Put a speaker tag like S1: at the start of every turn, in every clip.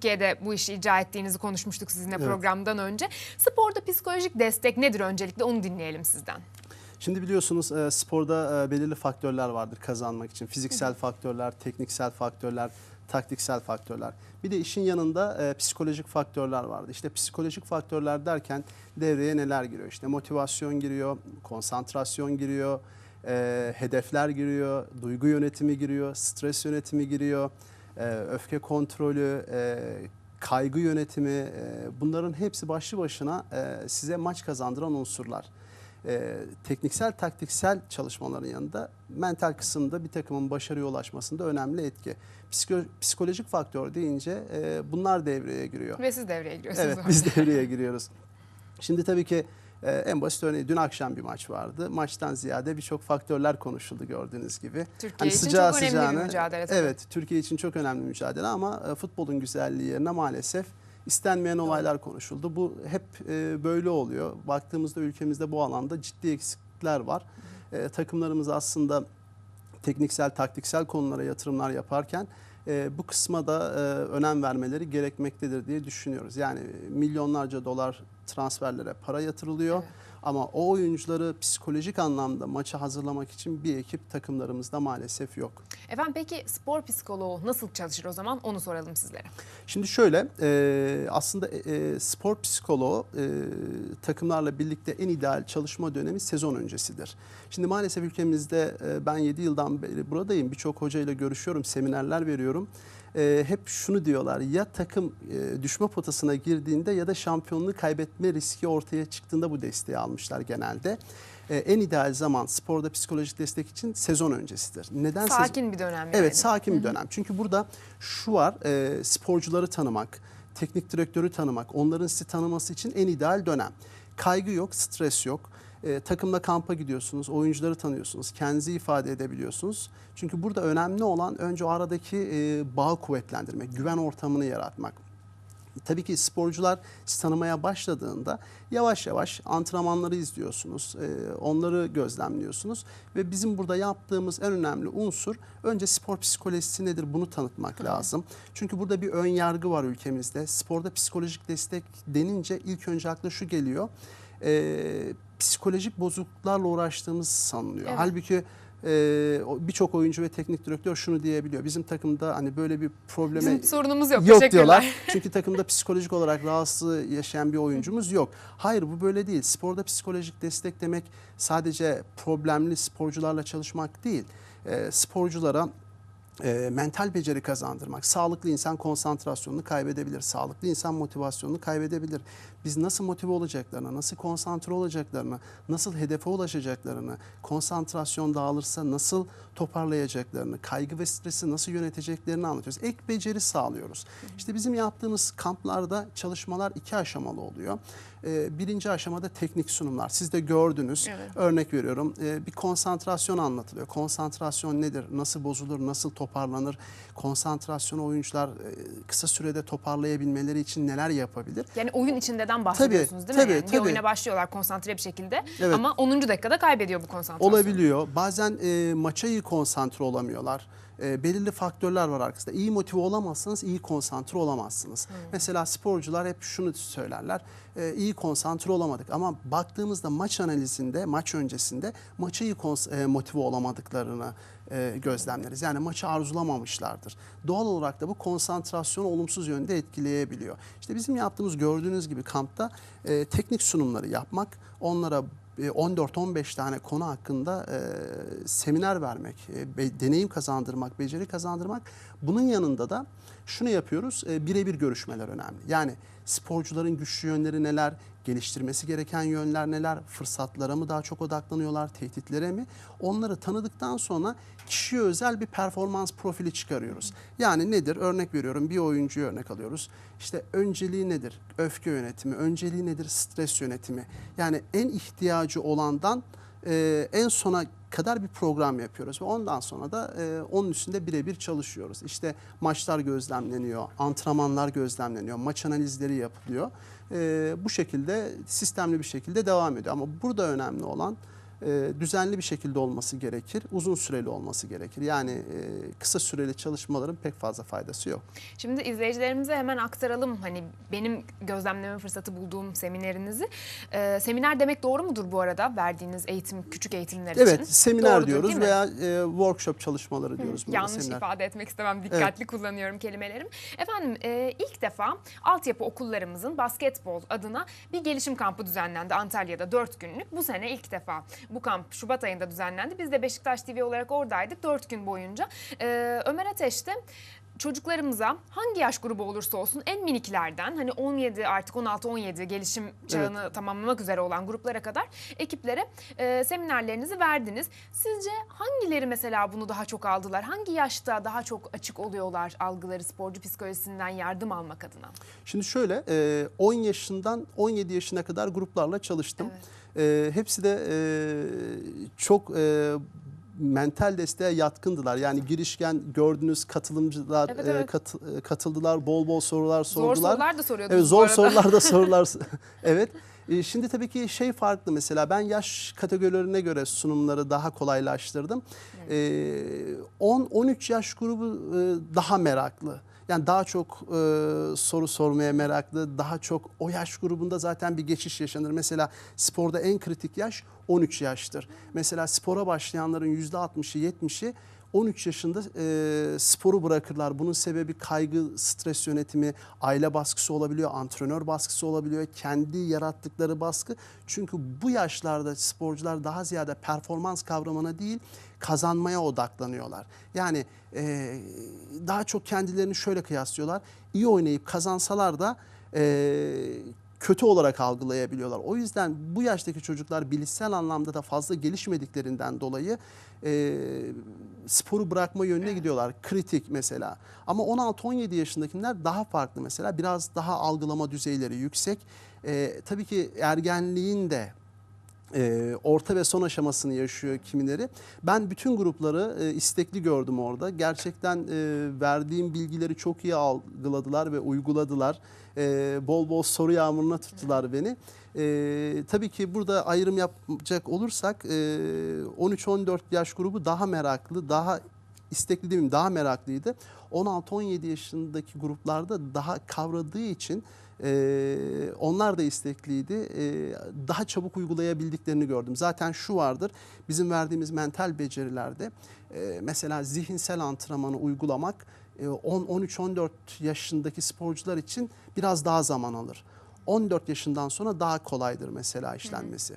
S1: Türkiye'de bu işi icra ettiğinizi konuşmuştuk sizinle
S2: Evet.
S1: programdan önce. Sporda psikolojik destek nedir öncelikle onu dinleyelim sizden.
S2: Şimdi biliyorsunuz e, sporda e, belirli faktörler vardır kazanmak için. Fiziksel faktörler, tekniksel faktörler, taktiksel faktörler. Bir de işin yanında e, psikolojik faktörler vardı. İşte psikolojik faktörler derken devreye neler giriyor? İşte motivasyon giriyor, konsantrasyon giriyor, e, hedefler giriyor, duygu yönetimi giriyor, stres yönetimi giriyor, e, öfke kontrolü, e, kaygı yönetimi. e, bunların hepsi başlı başına e, size maç kazandıran unsurlar e, tekniksel taktiksel çalışmaların yanında mental kısımda bir takımın başarıya ulaşmasında önemli etki. Psiko- psikolojik faktör deyince e, bunlar devreye giriyor.
S1: Ve siz devreye giriyorsunuz.
S2: Evet biz devreye giriyoruz. Şimdi tabii ki e, en basit örneği dün akşam bir maç vardı. Maçtan ziyade birçok faktörler konuşuldu gördüğünüz gibi.
S1: Türkiye için çok önemli bir mücadele. tabii.
S2: Evet Türkiye için çok önemli bir mücadele ama e, futbolun güzelliği yerine maalesef istenmeyen olaylar konuşuldu. Bu hep e, böyle oluyor. Baktığımızda ülkemizde bu alanda ciddi eksiklikler var. E, takımlarımız aslında tekniksel, taktiksel konulara yatırımlar yaparken e, bu kısma da e, önem vermeleri gerekmektedir diye düşünüyoruz. Yani milyonlarca dolar transferlere para yatırılıyor.
S1: Evet.
S2: Ama o oyuncuları psikolojik anlamda maça hazırlamak için bir ekip takımlarımızda maalesef yok.
S1: Efendim peki spor psikoloğu nasıl çalışır o zaman onu soralım sizlere.
S2: Şimdi şöyle e, aslında e, spor psikoloğu e, takımlarla birlikte en ideal çalışma dönemi sezon öncesidir. Şimdi maalesef ülkemizde e, ben 7 yıldan beri buradayım. Birçok hocayla görüşüyorum, seminerler veriyorum. E, hep şunu diyorlar ya takım e, düşme potasına girdiğinde ya da şampiyonluğu kaybetme riski ortaya çıktığında bu desteği almışlar genelde. E, en ideal zaman sporda psikolojik destek için sezon öncesidir. Neden sezon-
S1: Sakin bir dönem yani.
S2: Evet sakin bir dönem. Çünkü burada şu var e, sporcuları tanımak, teknik direktörü tanımak, onların sizi tanıması için en ideal dönem. Kaygı yok, stres yok. E, takımla kampa gidiyorsunuz, oyuncuları tanıyorsunuz, kendinizi ifade edebiliyorsunuz. Çünkü burada önemli olan önce o aradaki e, bağı kuvvetlendirmek, güven ortamını yaratmak. Tabii ki sporcular tanımaya başladığında yavaş yavaş antrenmanları izliyorsunuz, e, onları gözlemliyorsunuz ve bizim burada yaptığımız en önemli unsur önce spor psikolojisi nedir bunu tanıtmak lazım. Çünkü burada bir ön yargı var ülkemizde. Sporda psikolojik destek denince ilk önce akla şu geliyor. e, psikolojik bozukluklarla uğraştığımız sanılıyor.
S1: Evet.
S2: Halbuki e, birçok oyuncu ve teknik direktör şunu diyebiliyor. Bizim takımda hani böyle bir probleme
S1: Bizim sorunumuz yok.
S2: yok diyorlar. Çünkü takımda psikolojik olarak rahatsız yaşayan bir oyuncumuz yok. Hayır bu böyle değil. Sporda psikolojik destek demek sadece problemli sporcularla çalışmak değil. Ee, sporculara e, mental beceri kazandırmak. Sağlıklı insan konsantrasyonunu kaybedebilir. Sağlıklı insan motivasyonunu kaybedebilir. Biz nasıl motive olacaklarını, nasıl konsantre olacaklarını, nasıl hedefe ulaşacaklarını, konsantrasyon dağılırsa nasıl toparlayacaklarını, kaygı ve stresi nasıl yöneteceklerini anlatıyoruz. Ek beceri sağlıyoruz. İşte bizim yaptığımız kamplarda çalışmalar iki aşamalı oluyor. Ee, birinci aşamada teknik sunumlar. Siz de gördünüz.
S1: Evet.
S2: Örnek veriyorum e, bir konsantrasyon anlatılıyor. Konsantrasyon nedir? Nasıl bozulur? Nasıl toparlanır? Konsantrasyonu oyuncular e, kısa sürede toparlayabilmeleri için neler yapabilir?
S1: Yani oyun içindeden bahsediyorsunuz değil mi?
S2: tabii,
S1: yani Bir
S2: tabii.
S1: oyuna başlıyorlar konsantre bir şekilde
S2: Evet.
S1: ama 10. dakikada kaybediyor bu konsantrasyonu.
S2: Olabiliyor. Bazen e, maça konsantre olamıyorlar. E, belirli faktörler var arkasında. İyi motive olamazsanız iyi konsantre olamazsınız. Mesela sporcular hep şunu söylerler. E, iyi konsantre olamadık ama baktığımızda maç analizinde, maç öncesinde maça iyi e, motive olamadıklarını e, gözlemleriz. Yani maçı arzulamamışlardır. Doğal olarak da bu konsantrasyonu olumsuz yönde etkileyebiliyor. İşte bizim yaptığımız gördüğünüz gibi kampta e, teknik sunumları yapmak, onlara 14-15 tane konu hakkında e, seminer vermek, e, deneyim kazandırmak, beceri kazandırmak. Bunun yanında da şunu yapıyoruz, e, birebir görüşmeler önemli. Yani sporcuların güçlü yönleri neler, geliştirmesi gereken yönler neler, fırsatlara mı daha çok odaklanıyorlar, tehditlere mi? Onları tanıdıktan sonra kişiye özel bir performans profili çıkarıyoruz. Yani nedir? Örnek veriyorum bir oyuncuyu örnek alıyoruz. İşte önceliği nedir? Öfke yönetimi, önceliği nedir? Stres yönetimi. Yani en ihtiyacı olandan e, en sona kadar bir program yapıyoruz ve ondan sonra da e, onun üstünde birebir çalışıyoruz. İşte maçlar gözlemleniyor, antrenmanlar gözlemleniyor, maç analizleri yapılıyor. E, bu şekilde sistemli bir şekilde devam ediyor. Ama burada önemli olan e, düzenli bir şekilde olması gerekir. Uzun süreli olması gerekir. Yani e, kısa süreli çalışmaların pek fazla faydası yok.
S1: Şimdi izleyicilerimize hemen aktaralım. Hani benim gözlemleme fırsatı bulduğum seminerinizi. Ee, seminer demek doğru mudur bu arada verdiğiniz eğitim, küçük eğitimler için?
S2: Evet, seminer
S1: Doğrudur,
S2: diyoruz veya e, workshop çalışmaları diyoruz. burada,
S1: Yanlış
S2: seminer.
S1: ifade etmek istemem. Dikkatli kullanıyorum kelimelerimi. Efendim e, ilk defa altyapı okullarımızın basketbol adına bir gelişim kampı düzenlendi Antalya'da 4 günlük. Bu sene ilk defa bu kamp Şubat ayında düzenlendi. Biz de Beşiktaş TV olarak oradaydık 4 gün boyunca. E, Ömer Ateş de çocuklarımıza hangi yaş grubu olursa olsun en miniklerden hani 17 artık 16-17 gelişim çağını tamamlamak üzere olan gruplara kadar ekiplere e, seminerlerinizi verdiniz. Sizce hangileri mesela bunu daha çok aldılar? Hangi yaşta daha çok açık oluyorlar algıları sporcu psikolojisinden yardım almak adına?
S2: Şimdi şöyle e, 10 yaşından 17 yaşına kadar gruplarla çalıştım. E, hepsi de e, çok e, mental desteğe yatkındılar. Yani girişken gördüğünüz katılımcılar
S1: Evet,
S2: e,
S1: evet.
S2: kat- e, katıldılar, bol bol sorular
S1: Zor
S2: sordular.
S1: sorular da soruyordunuz
S2: Evet, zor
S1: arada.
S2: sorularda sorular. evet. E, Şimdi tabii ki şey farklı mesela ben yaş kategorilerine göre sunumları daha kolaylaştırdım. E, 10-13 yaş grubu e, daha meraklı. Yani daha çok e, soru sormaya meraklı, daha çok o yaş grubunda zaten bir geçiş yaşanır. Mesela sporda en kritik yaş 13 yaştır. Mesela spora başlayanların %60'ı 70'i 13 yaşında e, sporu bırakırlar. Bunun sebebi kaygı, stres yönetimi, aile baskısı olabiliyor, antrenör baskısı olabiliyor, kendi yarattıkları baskı. Çünkü bu yaşlarda sporcular daha ziyade performans kavramına değil, kazanmaya odaklanıyorlar. Yani e, daha çok kendilerini şöyle kıyaslıyorlar. İyi oynayıp kazansalar da e, kötü olarak algılayabiliyorlar. O yüzden bu yaştaki çocuklar bilişsel anlamda da fazla gelişmediklerinden dolayı e, sporu bırakma yönüne gidiyorlar. Kritik mesela. Ama 16-17 yaşındakiler daha farklı mesela. Biraz daha algılama düzeyleri yüksek. E, tabii ki ergenliğin de e, orta ve son aşamasını yaşıyor kimileri. Ben bütün grupları e, istekli gördüm orada. Gerçekten e, verdiğim bilgileri çok iyi algıladılar ve uyguladılar. E, bol bol soru yağmuruna tuttular beni. E, tabii ki burada ayrım yapacak olursak e, 13-14 yaş grubu daha meraklı, daha istekli değil daha meraklıydı. 16-17 yaşındaki gruplarda daha kavradığı için e, onlar da istekliydi. E, daha çabuk uygulayabildiklerini gördüm. Zaten şu vardır, bizim verdiğimiz mental becerilerde e, mesela zihinsel antrenmanı uygulamak e, 10-13-14 yaşındaki sporcular için biraz daha zaman alır. 14 yaşından sonra daha kolaydır mesela işlenmesi.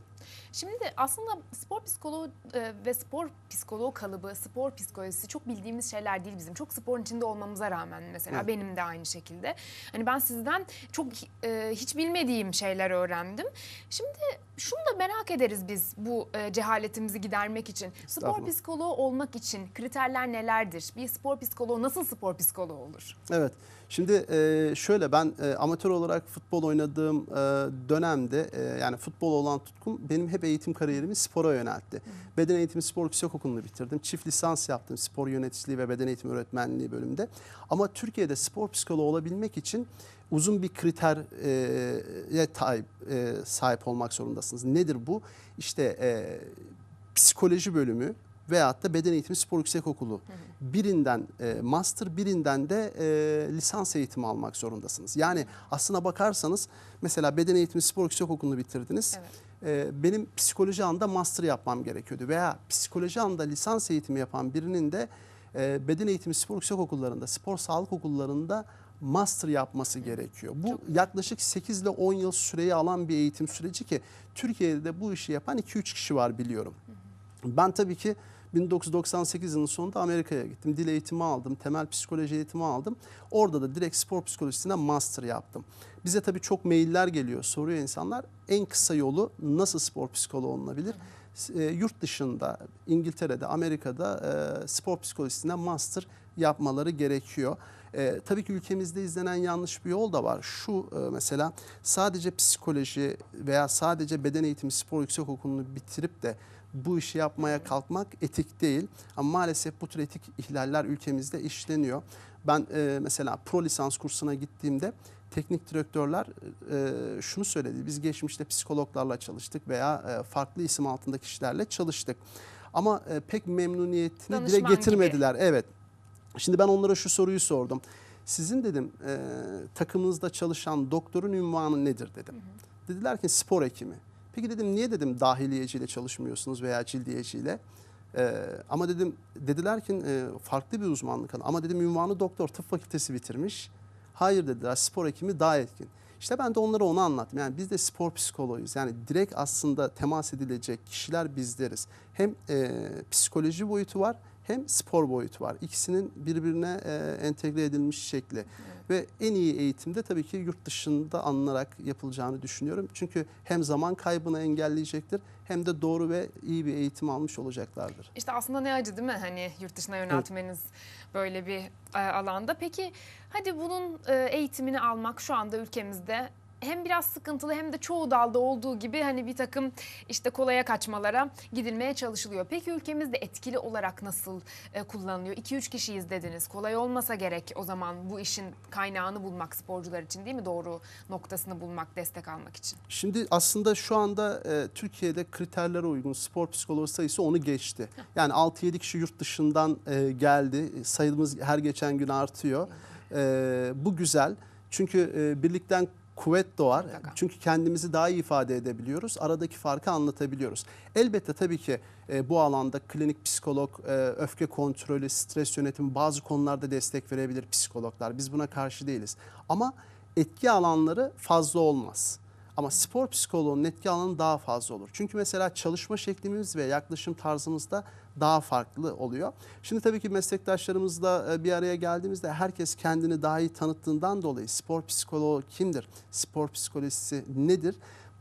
S1: Şimdi aslında spor psikoloğu e, ve spor psikoloğu kalıbı, spor psikolojisi çok bildiğimiz şeyler değil bizim. Çok sporun içinde olmamıza rağmen mesela
S2: Evet.
S1: benim de aynı şekilde. Hani ben sizden çok e, hiç bilmediğim şeyler öğrendim. Şimdi şunu da merak ederiz biz bu e, cehaletimizi gidermek için. Spor psikoloğu olmak için kriterler nelerdir? Bir spor psikoloğu nasıl spor psikoloğu olur?
S2: Evet. Şimdi e, şöyle ben e, amatör olarak futbol oynadığım e, dönemde e, yani futbol olan tutkum benim hep eğitim kariyerimi spora yöneltti. Beden eğitimi spor yüksek okulunu bitirdim. Çift lisans yaptım spor yöneticiliği ve beden eğitimi öğretmenliği bölümünde. Ama Türkiye'de spor psikoloğu olabilmek için uzun bir kritere sahip, e, sahip olmak zorundasınız. Nedir bu? İşte e, psikoloji bölümü veyahut da beden eğitimi spor yüksek okulu birinden e, master birinden de e, lisans eğitimi almak zorundasınız. Yani aslına bakarsanız mesela beden eğitimi spor yüksek okulunu bitirdiniz.
S1: Evet.
S2: E, benim psikoloji alanında master yapmam gerekiyordu veya psikoloji alanında lisans eğitimi yapan birinin de e, beden eğitimi spor yüksek okullarında, spor sağlık okullarında master yapması gerekiyor. Bu yaklaşık 8 ile 10 yıl süreyi alan bir eğitim süreci ki Türkiye'de de bu işi yapan 2-3 kişi var biliyorum. Ben tabii ki 1998 yılının sonunda Amerika'ya gittim. Dil eğitimi aldım, temel psikoloji eğitimi aldım. Orada da direkt spor psikolojisine master yaptım. Bize tabii çok mailler geliyor, soruyor insanlar. En kısa yolu nasıl spor psikoloğu olunabilir? E, yurt dışında, İngiltere'de, Amerika'da e, spor psikolojisine master yapmaları gerekiyor. E, tabii ki ülkemizde izlenen yanlış bir yol da var. Şu e, mesela sadece psikoloji veya sadece beden eğitimi spor yüksek okulunu bitirip de bu işi yapmaya kalkmak etik değil. Ama maalesef bu tür etik ihlaller ülkemizde işleniyor. Ben e, mesela pro lisans kursuna gittiğimde teknik direktörler e, şunu söyledi. Biz geçmişte psikologlarla çalıştık veya e, farklı isim altındaki kişilerle çalıştık. Ama e, pek memnuniyetini dile
S1: Danışman
S2: getirmediler. Evet. Şimdi ben onlara şu soruyu sordum. Sizin dedim e, takımınızda çalışan doktorun ünvanı nedir dedim. Dediler ki spor hekimi. Peki dedim niye dedim dahiliyeciyle çalışmıyorsunuz veya cildiyeciyle? Ee, ama dedim dediler ki e, farklı bir uzmanlık. Ama dedim ünvanı doktor tıp fakültesi bitirmiş. Hayır dediler spor hekimi daha etkin. İşte ben de onlara onu anlattım. Yani biz de spor psikoloğuyuz. Yani direkt aslında temas edilecek kişiler bizleriz. Hem e, psikoloji boyutu var hem spor boyutu var. İkisinin birbirine e, entegre edilmiş şekli. Ve en iyi eğitimde tabii ki yurt dışında alınarak yapılacağını düşünüyorum. Çünkü hem zaman kaybını engelleyecektir hem de doğru ve iyi bir eğitim almış olacaklardır.
S1: İşte aslında ne acı değil mi hani yurt dışına yöneltmeniz böyle bir e, alanda. Peki hadi bunun e, eğitimini almak şu anda ülkemizde hem biraz sıkıntılı hem de çoğu dalda olduğu gibi hani bir takım işte kolaya kaçmalara gidilmeye çalışılıyor. Peki ülkemizde etkili olarak nasıl e, kullanılıyor? 2-3 kişiyiz dediniz. Kolay olmasa gerek o zaman bu işin kaynağını bulmak sporcular için değil mi? Doğru noktasını bulmak, destek almak için.
S2: Şimdi aslında şu anda e, Türkiye'de kriterlere uygun spor psikoloğu sayısı onu geçti. Yani 6-7 kişi yurt dışından e, geldi. Sayımız her geçen gün artıyor. E, bu güzel. Çünkü e, birlikten kuvvet doğar.
S1: Mutlaka.
S2: Çünkü kendimizi daha iyi ifade edebiliyoruz. Aradaki farkı anlatabiliyoruz. Elbette tabii ki e, bu alanda klinik psikolog, e, öfke kontrolü, stres yönetimi bazı konularda destek verebilir psikologlar. Biz buna karşı değiliz. Ama etki alanları fazla olmaz. Ama spor psikoloğunun etki alanı daha fazla olur. Çünkü mesela çalışma şeklimiz ve yaklaşım tarzımız da daha farklı oluyor. Şimdi tabii ki meslektaşlarımızla e, bir araya geldiğimizde herkes kendini daha iyi tanıttığından dolayı spor psikoloğu kimdir? Spor psikolojisi nedir?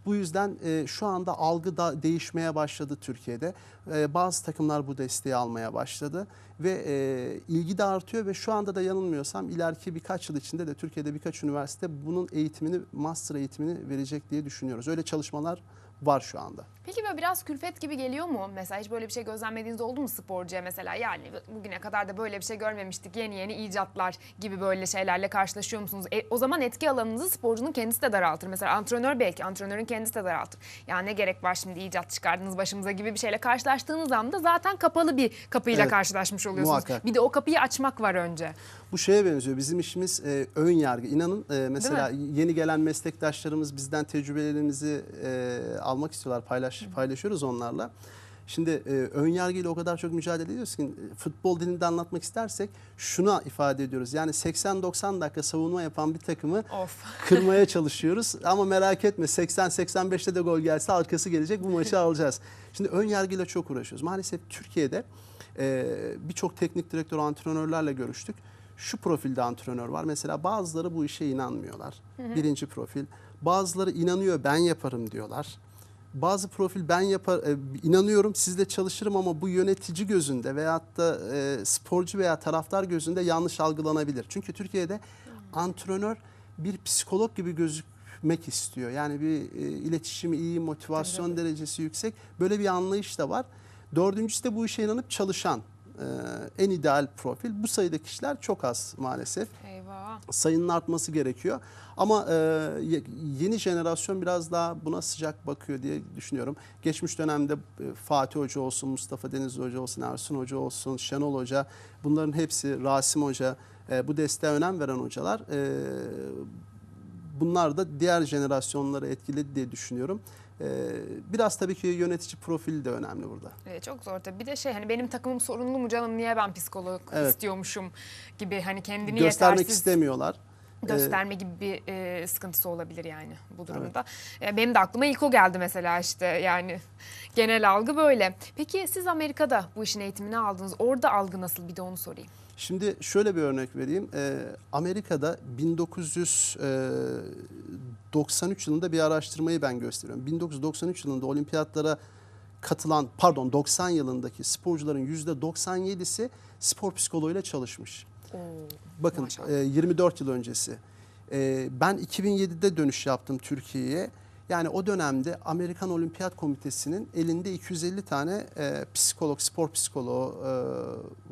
S2: Bu yüzden e, şu anda algı da değişmeye başladı Türkiye'de. E, bazı takımlar bu desteği almaya başladı ve e, ilgi de artıyor ve şu anda da yanılmıyorsam ileriki birkaç yıl içinde de Türkiye'de birkaç üniversite bunun eğitimini, master eğitimini verecek diye düşünüyoruz. Öyle çalışmalar var şu anda.
S1: Peki böyle biraz külfet gibi geliyor mu? Mesela hiç böyle bir şey gözlemlediğiniz oldu mu sporcuya mesela? Yani bugüne kadar da böyle bir şey görmemiştik. Yeni yeni icatlar gibi böyle şeylerle karşılaşıyor musunuz? E, o zaman etki alanınızı sporcunun kendisi de daraltır. Mesela antrenör belki antrenörün kendisi de daraltır. Ya ne gerek var şimdi icat çıkardınız başımıza gibi bir şeyle karşılaştığınız anda zaten kapalı bir kapıyla
S2: Evet,
S1: karşılaşmış oluyorsunuz.
S2: muhakkak.
S1: Bir de o kapıyı açmak var önce.
S2: Bu şeye benziyor. Bizim işimiz e, ön yargı. İnanın e, mesela yeni gelen meslektaşlarımız bizden tecrübelerimizi e, almak istiyorlar. Paylaş, paylaşıyoruz onlarla. Şimdi e, ön yargıyla o kadar çok mücadele ediyoruz ki futbol dilinde anlatmak istersek şuna ifade ediyoruz. Yani 80-90 dakika savunma yapan bir takımı
S1: Of.
S2: kırmaya çalışıyoruz. Ama merak etme 80-85'te de gol gelse arkası gelecek bu maçı alacağız. Şimdi ön yargıyla çok uğraşıyoruz. Maalesef Türkiye'de e, birçok teknik direktör antrenörlerle görüştük. Şu profilde antrenör var. Mesela bazıları bu işe inanmıyorlar. Birinci profil. Bazıları inanıyor ben yaparım diyorlar. Bazı profil ben yapar e, inanıyorum sizle çalışırım ama bu yönetici gözünde veyahut da e, sporcu veya taraftar gözünde yanlış algılanabilir. Çünkü Türkiye'de antrenör bir psikolog gibi gözükmek istiyor. Yani bir e, iletişimi iyi, motivasyon derecesi yüksek. Böyle bir anlayış da var. Dördüncüsü de bu işe inanıp çalışan e, en ideal profil. Bu sayıda kişiler çok az maalesef
S1: Eyvah.
S2: sayının artması gerekiyor. Ama e, ye- yeni jenerasyon biraz daha buna sıcak bakıyor diye düşünüyorum. Geçmiş dönemde e, Fatih Hoca olsun, Mustafa Denizli Hoca olsun, Ersun Hoca olsun, Şenol Hoca bunların hepsi Rasim Hoca e, bu desteğe önem veren hocalar. E, bunlar da diğer jenerasyonları etkiledi diye düşünüyorum. E, biraz tabii ki yönetici profili de önemli burada.
S1: Evet, çok zor tabii. Bir de şey hani benim takımım sorunlu mu canım niye ben psikolog
S2: Evet.
S1: istiyormuşum gibi hani kendini
S2: Göstermek
S1: yetersiz
S2: istemiyorlar. E,
S1: gösterme gibi bir e, sıkıntısı olabilir yani bu durumda. E, benim de aklıma ilk o geldi mesela işte yani genel algı böyle. Peki siz Amerika'da bu işin eğitimini aldınız. Orada algı nasıl bir de onu sorayım.
S2: Şimdi şöyle bir örnek vereyim. Ee, Amerika'da 1993 yılında bir araştırmayı ben gösteriyorum. 1993 yılında olimpiyatlara katılan, pardon 90 yılındaki sporcuların %97'si spor psikoloğuyla çalışmış.
S1: Oo,
S2: Bakın
S1: Maşallah.
S2: e, 24 yıl öncesi. E, ben 2007'de dönüş yaptım Türkiye'ye. Yani o dönemde Amerikan Olimpiyat Komitesi'nin elinde 250 tane e, psikolog, spor psikoloğu e,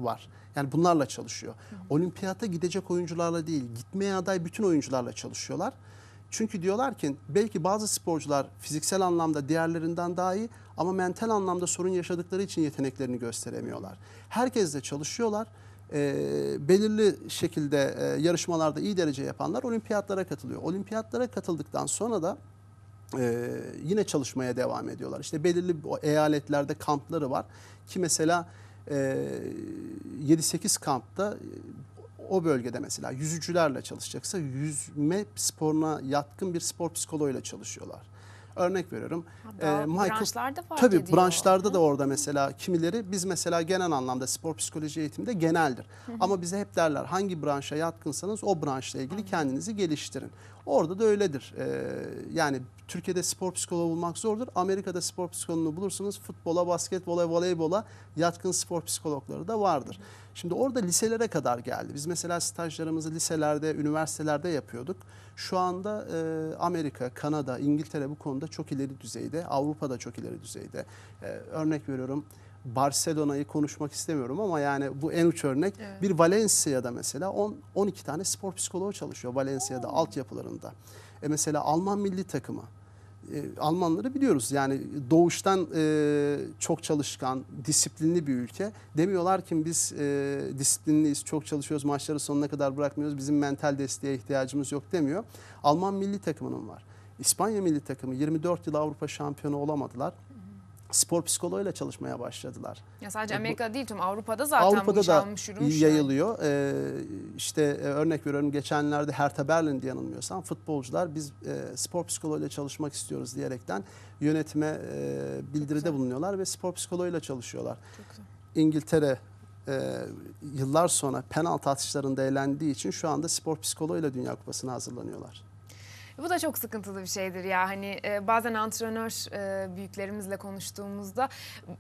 S2: var. Yani bunlarla çalışıyor. Olimpiyata gidecek oyuncularla değil, gitmeye aday bütün oyuncularla çalışıyorlar. Çünkü diyorlar ki belki bazı sporcular fiziksel anlamda diğerlerinden daha iyi ama mental anlamda sorun yaşadıkları için yeteneklerini gösteremiyorlar. Herkesle çalışıyorlar. E, belirli şekilde e, yarışmalarda iyi derece yapanlar olimpiyatlara katılıyor. Olimpiyatlara katıldıktan sonra da ee, yine çalışmaya devam ediyorlar. İşte belirli eyaletlerde kampları var ki mesela e, 7-8 kampta e, o bölgede mesela yüzücülerle çalışacaksa yüzme sporuna yatkın bir spor psikoloğuyla çalışıyorlar. Örnek veriyorum.
S1: Hatta
S2: e, Michael-
S1: branşlarda fark
S2: Tabii
S1: ediyor.
S2: branşlarda da orada mesela kimileri biz mesela genel anlamda spor psikoloji eğitiminde geneldir. Ama bize hep derler hangi branşa yatkınsanız o branşla ilgili kendinizi geliştirin. Orada da öyledir. Ee, yani Türkiye'de spor psikoloğu bulmak zordur. Amerika'da spor psikoloğunu bulursunuz. Futbola, basketbola, voleybola yatkın spor psikologları da vardır. Şimdi orada liselere kadar geldi. Biz mesela stajlarımızı liselerde, üniversitelerde yapıyorduk. Şu anda e, Amerika, Kanada, İngiltere bu konuda çok ileri düzeyde. Avrupa'da çok ileri düzeyde. E, örnek veriyorum. Barcelona'yı konuşmak istemiyorum ama yani bu en uç örnek.
S1: Evet.
S2: Bir Valencia'da mesela 10 12 tane spor psikoloğu çalışıyor Valencia'da altyapılarında. E mesela Alman milli takımı. E, Almanları biliyoruz yani doğuştan e, çok çalışkan, disiplinli bir ülke. Demiyorlar ki biz e, disiplinliyiz, çok çalışıyoruz, maçları sonuna kadar bırakmıyoruz, bizim mental desteğe ihtiyacımız yok demiyor. Alman milli takımının var. İspanya milli takımı 24 yıl Avrupa şampiyonu olamadılar. Spor psikoloğuyla çalışmaya başladılar.
S1: Ya sadece
S2: E, bu-
S1: Amerika değil tüm Avrupa'da zaten bu
S2: Avrupa'da
S1: iş
S2: da
S1: almış yürümüş.
S2: yayılıyor. Ee, işte e, örnek veriyorum geçenlerde Hertha Berlin'de yanılmıyorsam futbolcular biz e, spor psikoloğuyla çalışmak istiyoruz diyerekten yönetime e, bildiride bulunuyorlar ve spor psikoloğuyla çalışıyorlar.
S1: Çok güzel.
S2: İngiltere e, yıllar sonra penaltı atışlarında elendiği için şu anda spor psikoloğuyla Dünya Kupası'na hazırlanıyorlar.
S1: Bu da çok sıkıntılı bir şeydir ya. Hani e, bazen antrenör e, büyüklerimizle konuştuğumuzda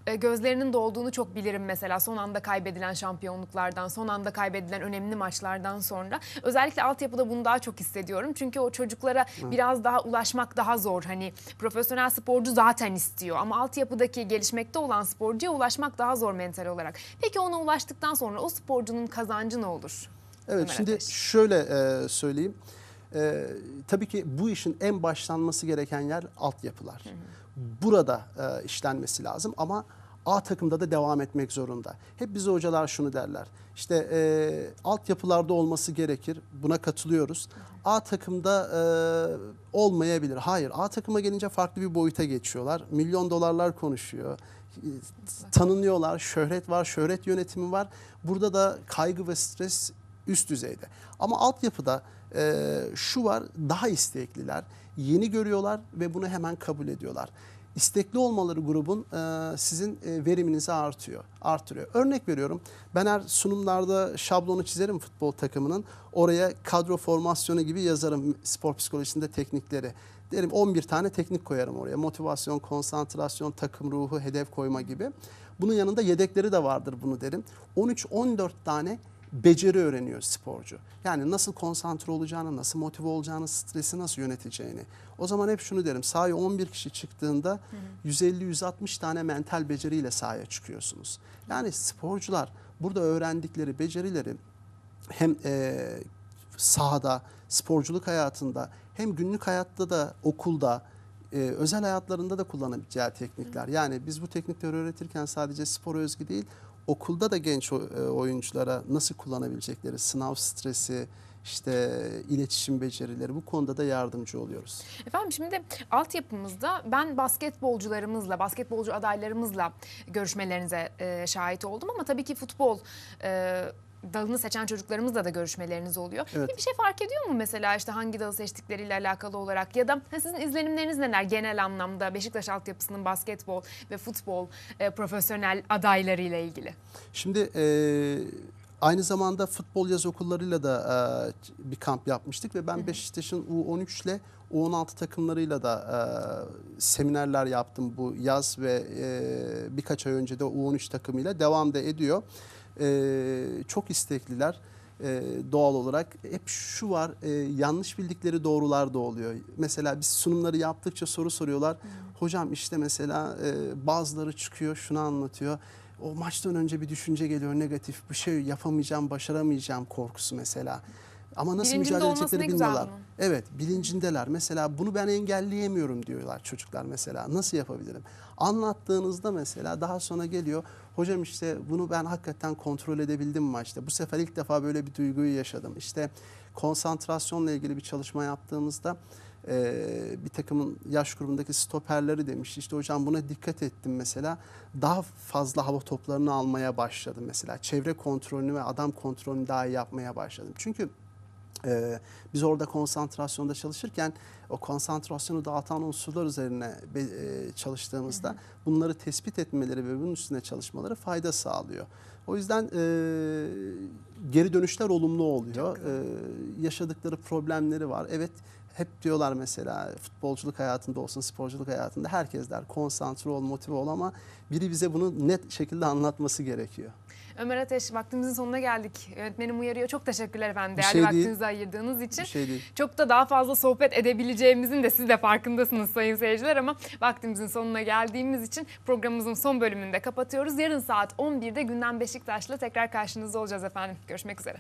S1: e, gözlerinin dolduğunu çok bilirim mesela son anda kaybedilen şampiyonluklardan, son anda kaybedilen önemli maçlardan sonra. Özellikle altyapıda bunu daha çok hissediyorum. Çünkü o çocuklara biraz daha ulaşmak daha zor. Hani profesyonel sporcu zaten istiyor ama altyapıdaki gelişmekte olan sporcuya ulaşmak daha zor mental olarak. Peki ona ulaştıktan sonra o sporcunun kazancı ne olur?
S2: Evet
S1: Ömer
S2: şimdi
S1: Ateş.
S2: şöyle e, söyleyeyim. E, tabii ki bu işin en başlanması gereken yer altyapılar. Burada e, işlenmesi lazım ama A takımda da devam etmek zorunda. Hep bize hocalar şunu derler. İşte e, altyapılarda olması gerekir. Buna katılıyoruz. A takımda e, olmayabilir. Hayır. A takıma gelince farklı bir boyuta geçiyorlar. Milyon dolarlar konuşuyor. Tanınıyorlar. Şöhret var. Şöhret yönetimi var. Burada da kaygı ve stres üst düzeyde. Ama altyapıda e, şu var daha istekliler. Yeni görüyorlar ve bunu hemen kabul ediyorlar. İstekli olmaları grubun e, sizin e, veriminizi artıyor, artırıyor. Örnek veriyorum. Ben her sunumlarda şablonu çizerim futbol takımının. Oraya kadro formasyonu gibi yazarım spor psikolojisinde teknikleri. Derim 11 tane teknik koyarım oraya. Motivasyon, konsantrasyon, takım ruhu, hedef koyma gibi. Bunun yanında yedekleri de vardır bunu derim. 13-14 tane beceri öğreniyor sporcu. Yani nasıl konsantre olacağını, nasıl motive olacağını, stresi nasıl yöneteceğini. O zaman hep şunu derim. Sahaya 11 kişi çıktığında 150-160 tane mental beceriyle sahaya çıkıyorsunuz. Yani sporcular burada öğrendikleri becerileri hem e, sahada, sporculuk hayatında hem günlük hayatta da okulda, e, özel hayatlarında da kullanabileceği teknikler. Yani biz bu teknikleri öğretirken sadece spor özgü değil, okulda da genç e, oyunculara nasıl kullanabilecekleri, sınav stresi, işte iletişim becerileri bu konuda da yardımcı oluyoruz.
S1: Efendim şimdi altyapımızda ben basketbolcularımızla, basketbolcu adaylarımızla görüşmelerinize e, şahit oldum ama tabii ki futbol e, dalını seçen çocuklarımızla da görüşmeleriniz oluyor.
S2: Evet.
S1: Bir şey fark ediyor mu mesela işte hangi dalı seçtikleriyle alakalı olarak ya da sizin izlenimleriniz neler genel anlamda Beşiktaş altyapısının basketbol ve futbol e, profesyonel adaylarıyla ilgili?
S2: Şimdi e, aynı zamanda futbol yaz okullarıyla da e, bir kamp yapmıştık ve ben Beşiktaş'ın U13 ile U16 takımlarıyla da e, seminerler yaptım bu yaz ve e, birkaç ay önce de U13 takımıyla devam da ediyor. E, çok istekliler. e, doğal olarak hep şu var e, yanlış bildikleri doğrular da oluyor. Mesela biz sunumları yaptıkça soru soruyorlar. Hocam işte mesela e, bazıları çıkıyor şunu anlatıyor. O maçtan önce bir düşünce geliyor negatif bir şey yapamayacağım başaramayacağım korkusu mesela. Ama nasıl
S1: Bilincinde
S2: mücadele
S1: olması
S2: edecekleri
S1: ne güzel
S2: bilmiyorlar. Evet bilincindeler. Mesela bunu ben engelleyemiyorum diyorlar çocuklar mesela. Nasıl yapabilirim? Anlattığınızda mesela daha sonra geliyor. Hocam işte bunu ben hakikaten kontrol edebildim maçta. Bu sefer ilk defa böyle bir duyguyu yaşadım. İşte konsantrasyonla ilgili bir çalışma yaptığımızda e, bir takımın yaş grubundaki stoperleri demiş. İşte hocam buna dikkat ettim mesela. Daha fazla hava toplarını almaya başladım mesela. Çevre kontrolünü ve adam kontrolünü daha iyi yapmaya başladım. Çünkü ee, biz orada konsantrasyonda çalışırken o konsantrasyonu dağıtan unsurlar üzerine be- e, çalıştığımızda bunları tespit etmeleri ve bunun üstüne çalışmaları fayda sağlıyor. O yüzden e, geri dönüşler olumlu oluyor. E, yaşadıkları problemleri var. Evet hep diyorlar mesela futbolculuk hayatında olsun, sporculuk hayatında herkes der konsantre ol, motive ol ama biri bize bunu net şekilde anlatması gerekiyor.
S1: Ömer Ateş vaktimizin sonuna geldik. Yönetmenim uyarıyor. Çok teşekkürler efendim değerli
S2: şey değil.
S1: vaktinizi ayırdığınız için.
S2: Bir şey değil.
S1: Çok da daha fazla sohbet edebileceğimizin de siz de farkındasınız sayın seyirciler ama vaktimizin sonuna geldiğimiz için programımızın son bölümünde kapatıyoruz. Yarın saat 11'de Gündem Beşiktaş'la tekrar karşınızda olacağız efendim. Görüşmek üzere.